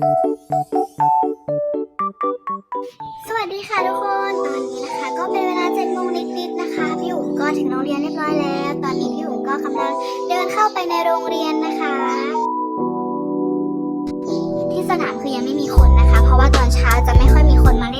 สวัสดีค่ะทุกคน ตอนนี้นะคะ ก็เป็นเวลาเจ็ดโมงนิดๆนะคะ พี่อุ๋มก็ถึงโรงเรียนเรียบร้อยแล้ว ตอนนี้พี่อุ๋มก็กำลังเดินเข้าไปในโรงเรียนนะคะ ที่สนามคือยังไม่มีคนนะคะ เพราะว่าตอนเช้าจะไม่ค่อยมีคนมาเล่น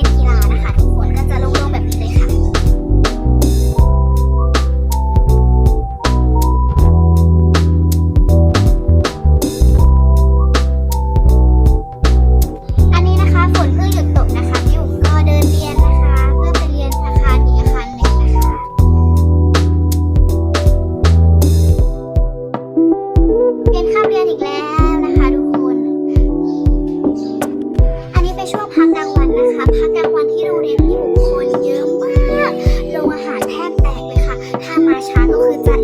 ช่วงพักกลางวันนะคะ พักกลางวันที่โรงเรียนพี่บุคคลเยอะมาก โรงอาหารแทบแตกเลยค่ะ ถ้ามาช้าก็คือจะ